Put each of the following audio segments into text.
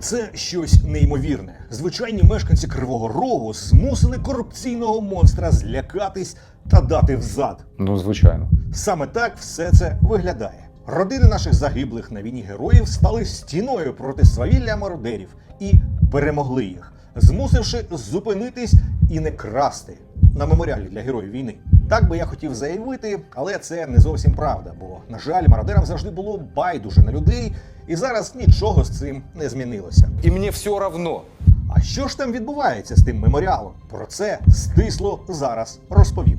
Це щось неймовірне. Звичайні мешканці Кривого Рогу змусили корупційного монстра злякатись та дати взад. Ну, звичайно. Саме так все це виглядає. Родини наших загиблих на війні героїв стали стіною проти свавілля мародерів і перемогли їх, змусивши зупинитись і не красти на меморіалі для героїв війни. Так би я хотів заявити, але це не зовсім правда, бо, на жаль, мародерам завжди було байдуже на людей, і зараз нічого з цим не змінилося. І мені все равно. А що ж там відбувається з тим меморіалом? Про це стисло зараз розповім.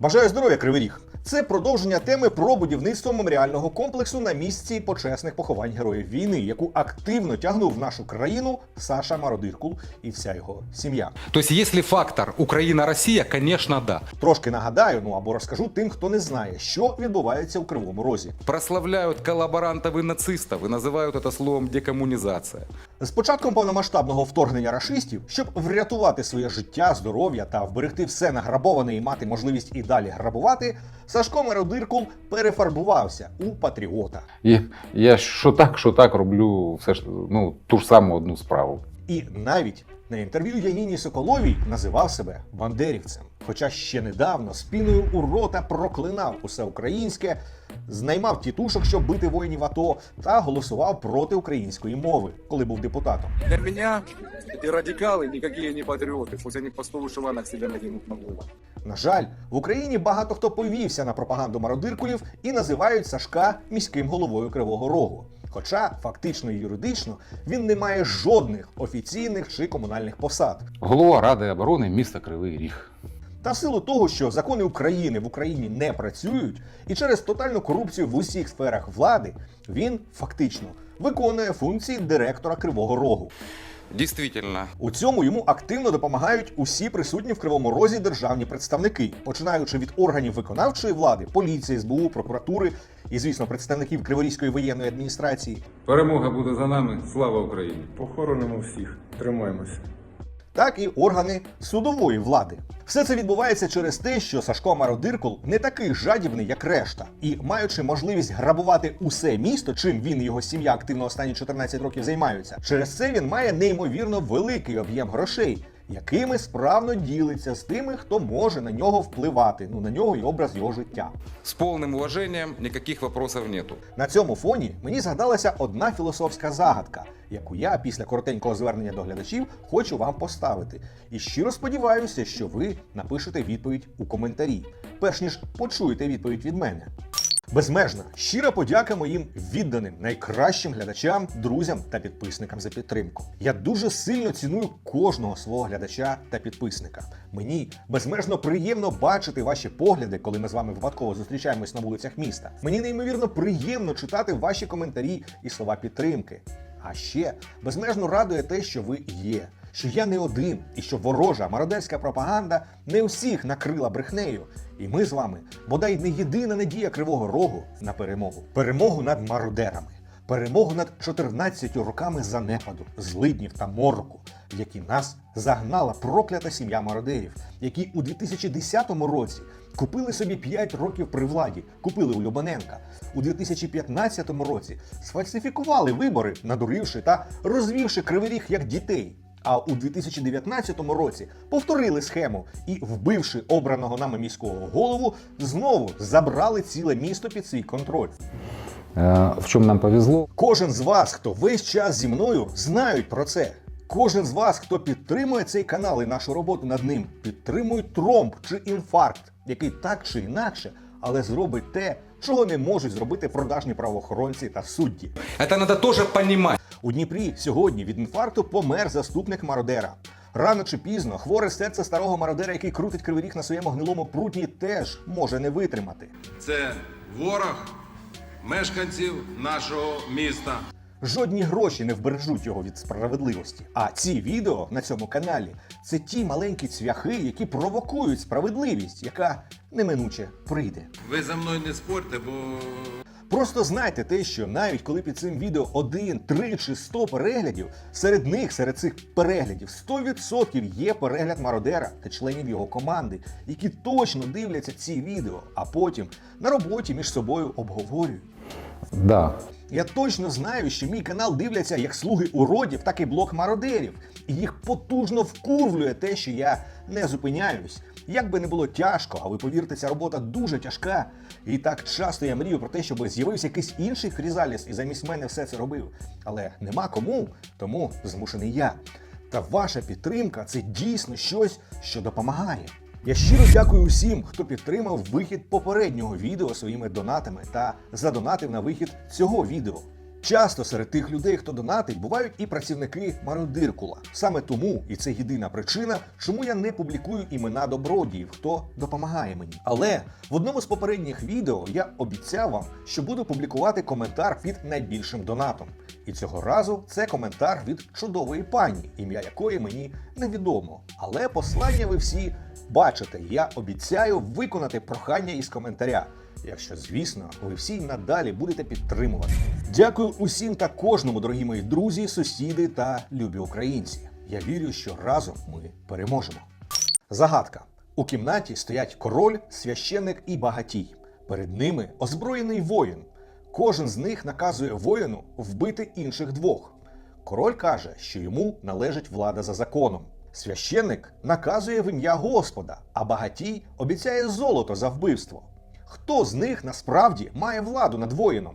Бажаю здоров'я, Кривий Ріг! Це продовження теми про будівництво меморіального комплексу на місці почесних поховань героїв війни, яку активно тягнув в нашу країну Саша Мародиркул і вся його сім'я. То есть, если фактор Украина-Россия, конечно, да. Трошки нагадаю, ну або розкажу тим, хто не знає, що відбувається у Кривому Розі. Прославляют коллаборантов и нацистов и называют это словом декоммунизация. З початком повномасштабного вторгнення рашистів, щоб врятувати своє життя, здоров'я та вберегти все награбоване і мати можливість і далі грабувати, Сашко Меродиркул перефарбувався у патріота. І я що так, що так роблю все ж ну, ту ж саму одну справу. І навіть на інтерв'ю Яніні Соколовій називав себе бандерівцем. Хоча ще недавно спіною у рота проклинав усе українське, знаймав тітушок, щоб бити воїнів АТО, та голосував проти української мови, коли був депутатом. Для меня эти радикалы никакие не патриоты, пусть они по 100 вышиванок себе наденут на голову. На жаль, в Україні багато хто повівся на пропаганду мародиркулів і називають Сашка міським головою Кривого Рогу. Хоча фактично і юридично він не має жодних офіційних чи комунальних посад. Голова Ради оборони міста Кривий Ріг. Та в силу того, що закони України в Україні не працюють, і через тотальну корупцію в усіх сферах влади він фактично виконує функції директора Кривого Рогу. Действительно, У цьому йому активно допомагають усі присутні в Кривому Розі державні представники, починаючи від органів виконавчої влади, поліції, СБУ, прокуратури і, звісно, представників Криворізької воєнної адміністрації, Перемога буде за нами. Слава Україні! Похоронимо всіх. Тримаємося. Так і органи судової влади. Все це відбувається через те, що Сашко Мародиркул не такий жадібний, як решта, і маючи можливість грабувати усе місто, чим він і його сім'я активно останні 14 років займаються. Через це він має неймовірно великий об'єм грошей, якими справно ділиться з тими, хто може на нього впливати, ну на нього і образ його життя. с полным уважением никаких вопросов нету. На цьому фоні мені згадалася одна філософська загадка, яку я після коротенького звернення до глядачів хочу вам поставити. І щиро сподіваюся, що ви напишете відповідь у коментарі, перш ніж почуєте відповідь від мене. Безмежна щира подяка моїм відданим найкращим глядачам, друзям та підписникам за підтримку. Я дуже сильно ціную кожного свого глядача та підписника. Мені безмежно приємно бачити ваші погляди, коли ми з вами випадково зустрічаємось на вулицях міста. Мені неймовірно приємно читати ваші коментарі і слова підтримки. А ще безмежно радує те, що ви є, що я не один, і що ворожа мародерська пропаганда не усіх накрила брехнею. І ми з вами бодай не єдина надія Кривого Рогу на перемогу. Перемогу над мародерами, перемогу над 14 роками занепаду, злиднів та мороку, які нас загнала проклята сім'я мародерів, які у 2010 році купили собі 5 років при владі, купили у Любаненка. У 2015 році сфальсифікували вибори, надуривши та розвівши кривий ріг як дітей. А у 2019 році повторили схему і, вбивши обраного нами міського голову, знову забрали ціле місто під свій контроль. Е, в чому нам повезло? Кожен з вас, хто весь час зі мною, знають про це. Кожен з вас, хто підтримує цей канал і нашу роботу над ним, підтримує тромб чи інфаркт, який так чи інакше, але зробить те, чого не можуть зробити продажні правоохоронці та судді. Это надо тоже понимать. У Дніпрі сьогодні від інфаркту помер заступник мародера. Рано чи пізно хворе серце старого мародера, який крутить кривий ріг на своєму гнилому прутні, теж може не витримати. Це ворог мешканців нашого міста. Жодні гроші не вбережуть його від справедливості. А ці відео на цьому каналі це ті маленькі цвяхи, які провокують справедливість, яка неминуче прийде. Ви за мною не спорте, бо Просто знайте те, що навіть коли під цим відео один, три чи сто переглядів, серед них, серед цих переглядів, 100% є перегляд мародера та членів його команди, які точно дивляться ці відео, а потім на роботі між собою обговорюють. Да. Я точно знаю, що мій канал дивляться як слуги уродів, так і блок мародерів. І їх потужно вкурвлює те, що я не зупиняюсь. Як би не було тяжко, а ви повірте, ця робота дуже тяжка. І так часто я мрію про те, щоб з'явився якийсь інший Хрізаліс і замість мене все це робив. Але нема кому, тому змушений я. Та ваша підтримка це дійсно щось, що допомагає. Я щиро дякую усім, хто підтримав вихід попереднього відео своїми донатами та задонатив на вихід цього відео. Часто серед тих людей, хто донатить, бувають і працівники Мародиркула. Саме тому, і це єдина причина, чому я не публікую імена добродіїв, хто допомагає мені. Але в одному з попередніх відео я обіцяв вам, що буду публікувати коментар під найбільшим донатом. І цього разу це коментар від чудової пані, ім'я якої мені невідомо. Але послання ви всі бачите. Я обіцяю виконати прохання із коментаря. Якщо, звісно, ви всі надалі будете підтримувати. Дякую усім та кожному, дорогі мої друзі, сусіди та любі українці. Я вірю, що разом ми переможемо. Загадка. У кімнаті стоять король, священник і багатій. Перед ними озброєний воїн. Кожен з них наказує воїну вбити інших двох. Король каже, що йому належить влада за законом. Священник наказує в ім'я Господа, а багатій обіцяє золото за вбивство. Хто з них насправді має владу над воїном?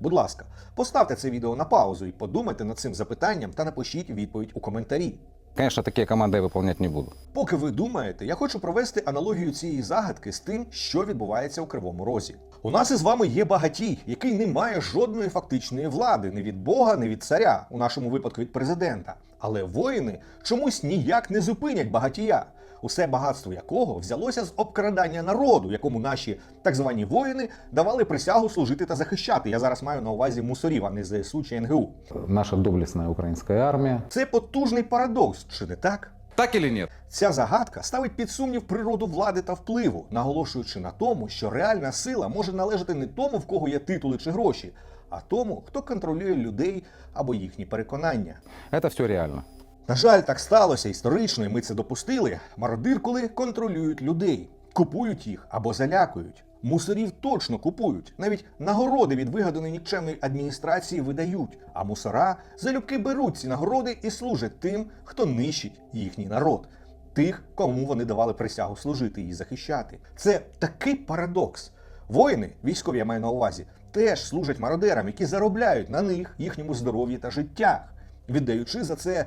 Будь ласка, поставте це відео на паузу і подумайте над цим запитанням та напишіть відповідь у коментарі. Конечно, такие команды я выполнять не буду. Поки ви думаєте, я хочу провести аналогію цієї загадки з тим, що відбувається у Кривому Розі. У нас із вами є багатій, який не має жодної фактичної влади ні від Бога, ні від царя, у нашому випадку від президента. Але воїни чомусь ніяк не зупинять багатія, усе багатство якого взялося з обкрадання народу, якому наші так звані воїни давали присягу служити та захищати. Я зараз маю на увазі мусорів, а не ЗСУ чи НГУ. Наша доблестная украинская армия. Це потужний парадокс, чи не так? Так или нет? Ця загадка ставить під сумнів природу влади та впливу, наголошуючи на тому, що реальна сила може належати не тому, в кого є титули чи гроші, а тому, хто контролює людей або їхні переконання. Это все реально. На жаль, так сталося історично, і ми це допустили. Мародиркули контролюють людей, купують їх або залякують. Мусорів точно купують, навіть нагороди від вигаданої нікчемної адміністрації видають, а мусора залюбки беруть ці нагороди і служать тим, хто нищить їхній народ, тих, кому вони давали присягу служити і захищати. Це такий парадокс. Воїни, військові я маю на увазі, теж служать мародерам, які заробляють на них, їхньому здоров'ї та життях, віддаючи за це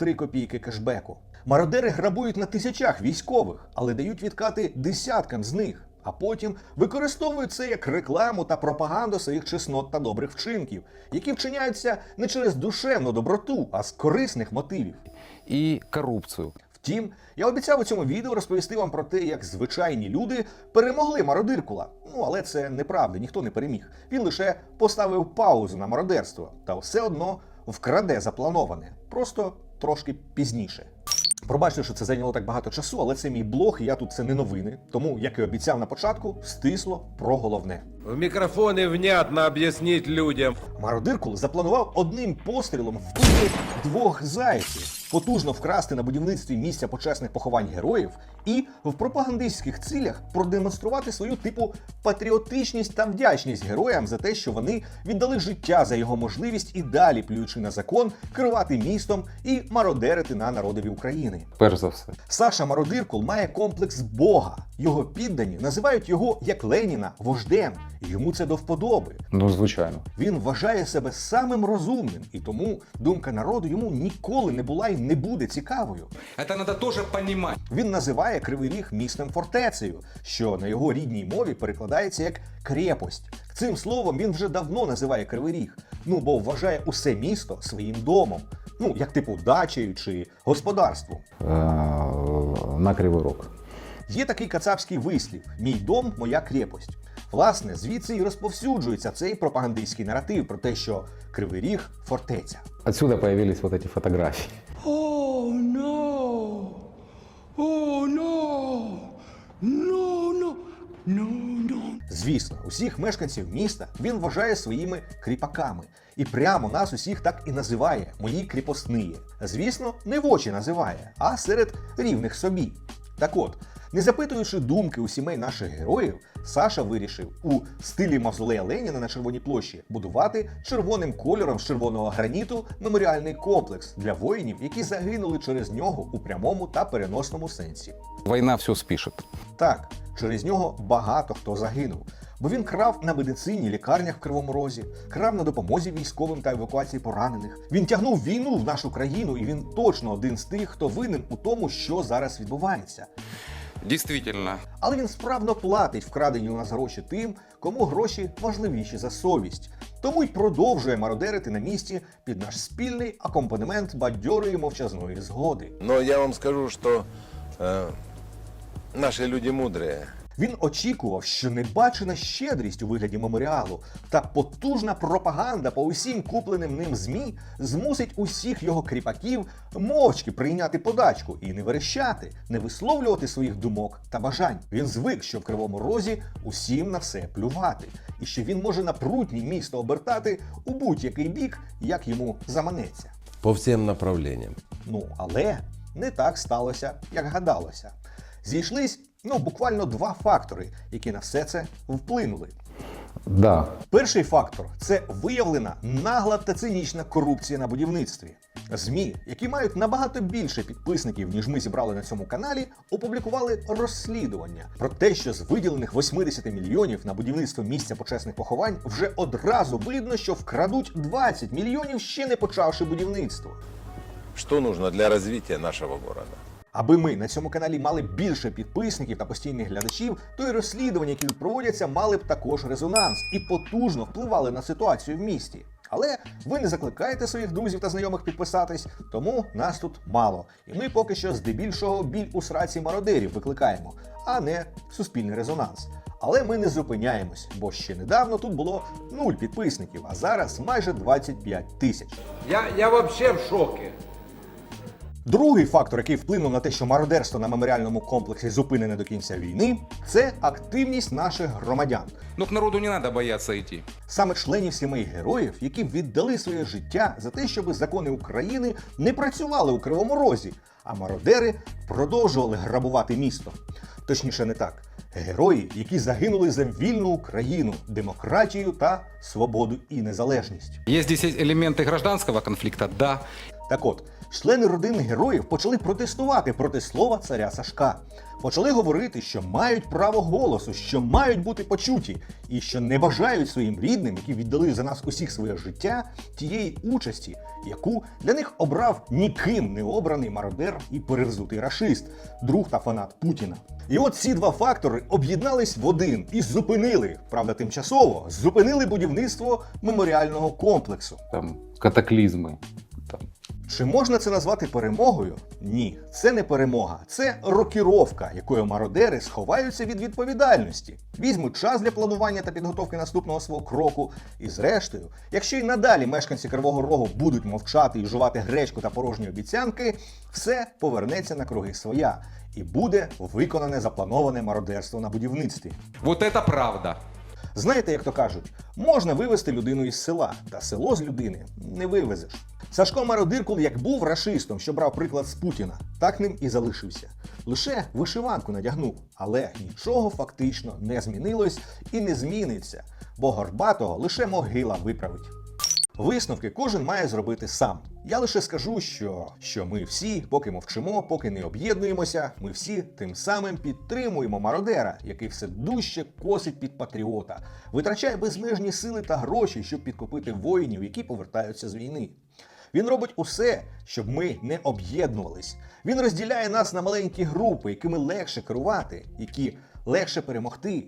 три копійки кешбеку. Мародери грабують на тисячах військових, але дають відкати десяткам з них, а потім використовують це як рекламу та пропаганду своїх чеснот та добрих вчинків, які вчиняються не через душевну доброту, а з корисних мотивів. И коррупцию. Втім, я обіцяв у цьому відео розповісти вам про те, як звичайні люди перемогли мародиркула. Ну але це неправда, ніхто не переміг. Він лише поставив паузу на мародерство та все одно вкраде заплановане, просто трошки пізніше. Пробачте, що це зайняло так багато часу, але це мій блог, і я тут це не новини. Тому, як і обіцяв на початку, стисло про головне. В микрофоны внятно объяснить людям. Мародиркул запланував одним пострілом вбити двох зайців, потужно вкрасти на будівництві місця почесних поховань героїв і в пропагандистських цілях продемонструвати свою типу патріотичність та вдячність героям за те, що вони віддали життя за його можливість і далі, плюючи на закон, керувати містом і мародерити на народові України. Перш за все. Саша Мародиркул має комплекс Бога. Його піддані називають його як Леніна вождем, йому це до вподоби. Ну, звичайно. Він вважає себе самим розумним, і тому думка народу йому ніколи не була і не буде цікавою. Это надо тоже понимать. Він називає Кривий Ріг містом фортецею, що на його рідній мові перекладається як крепость. Цим словом він вже давно називає Кривий Ріг, ну бо вважає усе місто своїм домом, ну як типу дачею чи господарством. Э, на Кривой Рог. Є такий кацапський вислів: мій дом, моя крепость. Власне, звідси і розповсюджується цей пропагандистський наратив про те, що Кривий Ріг фортеця. Отсюда появились вот эти фотографии. Звісно, усіх мешканців міста він вважає своїми кріпаками. І прямо нас усіх так і називає мої кріпосниє. Звісно, не в очі називає, а серед рівних собі. Так от, Не запитуючи думки у сімей наших героїв, Саша вирішив у стилі мавзолея Леніна на Червоній площі будувати червоним кольором з червоного граніту меморіальний комплекс для воїнів, які загинули через нього у прямому та переносному сенсі. Война все спишет. Так, через нього багато хто загинув. Бо він крав на медицині, лікарнях в Кривому Розі, крав на допомозі військовим та евакуації поранених. Він тягнув війну в нашу країну, і він точно один з тих, хто винен у тому, що зараз відбувається. Действительно, Але він справно платить вкрадені у нас гроші тим, кому гроші важливіші за совість. Тому й продовжує мародерити на місці під наш спільний акомпанемент бадьорої мовчазної згоди. Ну я вам скажу, що е, наші люди мудрые. Він очікував, що небачена щедрість у вигляді меморіалу та потужна пропаганда по усім купленим ним змі змусить усіх його кріпаків мовчки прийняти подачку і не верещати, не висловлювати своїх думок та бажань. Він звик, що в кривому розі усім на все плювати, і що він може на прутні місто обертати у будь-який бік, як йому заманеться. По всем направлениям. Ну, але не так сталося, як гадалося. Зійшлись ну буквально два фактори, які на все це вплинули. Да. Перший фактор це виявлена нагла та цинічна корупція на будівництві. ЗМІ, які мають набагато більше підписників, ніж ми зібрали на цьому каналі, опублікували розслідування про те, що з виділених 80 мільйонів на будівництво місця почесних поховань вже одразу видно, що вкрадуть 20 мільйонів, ще не почавши будівництво. Что нужно для развития нашего города? Аби ми на цьому каналі мали більше підписників та постійних глядачів, то й розслідування, які тут проводяться, мали б також резонанс і потужно впливали на ситуацію в місті. Але ви не закликаєте своїх друзів та знайомих підписатись, тому нас тут мало. І ми поки що здебільшого біль у сраці мародерів викликаємо, а не суспільний резонанс. Але ми не зупиняємось, бо ще недавно тут було нуль підписників, а зараз майже 25 тисяч. Я, я вообще в шоке. Другий фактор, який вплинув на те, що мародерство на меморіальному комплексі зупинене до кінця війни, це активність наших громадян, но к народу не надо бояться идти. саме членів сімей героїв, які віддали своє життя за те, щоб закони України не працювали у кривому розі, а мародери продовжували грабувати місто. Точніше, не так. Герої, які загинули за вільну Україну, демократію та свободу і незалежність. Есть здесь элементы гражданского конфликта, да. Так от, члени родин героїв почали протестувати проти слова царя Сашка. Почали говорити, що мають право голосу, що мають бути почуті, і що не бажають своїм рідним, які віддали за нас усіх своє життя, тієї участі, яку для них обрав ніким не обраний мародер і перевзутий рашист, друг та фанат Путіна. І от ці два фактори об'єднались в один і зупинили, правда, тимчасово, зупинили будівництво меморіального комплексу. Там катаклізми. Чи можна це назвати перемогою? Ні, це не перемога, це рокіровка, якою мародери сховаються від відповідальності, візьмуть час для планування та підготовки наступного свого кроку. І зрештою, якщо й надалі мешканці Кривого Рогу будуть мовчати і жувати гречку та порожні обіцянки, все повернеться на круги своя і буде виконане заплановане мародерство на будівництві. Вот это правда. Знаєте, як то кажуть, можна вивезти людину із села, та село з людини не вивезеш. Сашко Мародиркул як був рашистом, що брав приклад з Путіна, так ним і залишився. Лише вишиванку надягнув, але нічого фактично не змінилось і не зміниться, бо Горбатого лише могила виправить. Висновки кожен має зробити сам. Я лише скажу, що, що ми всі, поки мовчимо, поки не об'єднуємося, ми всі тим самим підтримуємо мародера, який все дужче косить під патріота, витрачає безмежні сили та гроші, щоб підкупити воїнів, які повертаються з війни. Він робить усе, щоб ми не об'єднувались. Він розділяє нас на маленькі групи, якими легше керувати, які легше перемогти.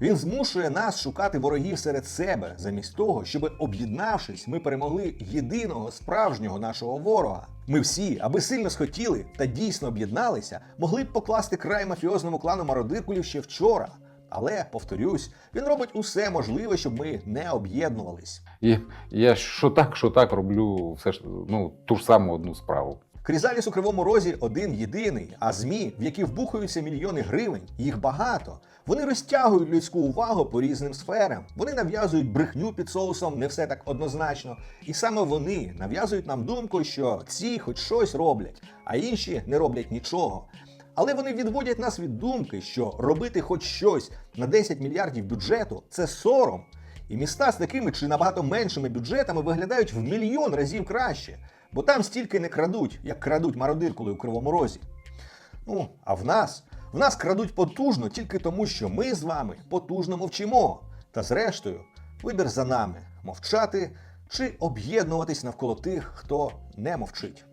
Він змушує нас шукати ворогів серед себе, замість того, щоб об'єднавшись, ми перемогли єдиного справжнього нашого ворога. Ми всі, аби сильно схотіли та дійсно об'єдналися, могли б покласти край мафіозному клану мародиркулів ще вчора. Але повторюсь, він робить усе можливе, щоб ми не об'єднувались. І я що так, що так роблю все ж ну, ту ж саму одну справу. Крізаліс у кривому розі один єдиний, а змі, в які вбухаються мільйони гривень, їх багато. Вони розтягують людську увагу по різним сферам. Вони нав'язують брехню під соусом, не все так однозначно. І саме вони нав'язують нам думку, що ці хоч щось роблять, а інші не роблять нічого. Але вони відводять нас від думки, що робити хоч щось на 10 мільярдів бюджету це сором. І міста з такими чи набагато меншими бюджетами виглядають в мільйон разів краще, бо там стільки не крадуть, як крадуть мародиркули у Кривому Розі. Ну, а в нас? В нас крадуть потужно тільки тому, що ми з вами потужно мовчимо. Та зрештою, вибір за нами мовчати чи об'єднуватись навколо тих, хто не мовчить.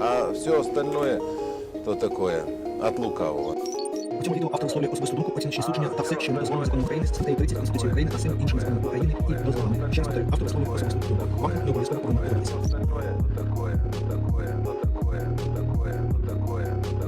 А все остальное то такое от лукавого. У цьому відео автор висловлює особисту думку, оціночні судження та все, що має згоду законом України, з статтею 30 Конституції України та всіми іншими законами України і дозволами. Ще раз повторюю, автор висловлює особисту думку. Вам не обов'язково повинно подивитися. Такое, такое, такое, такое, такое, такое.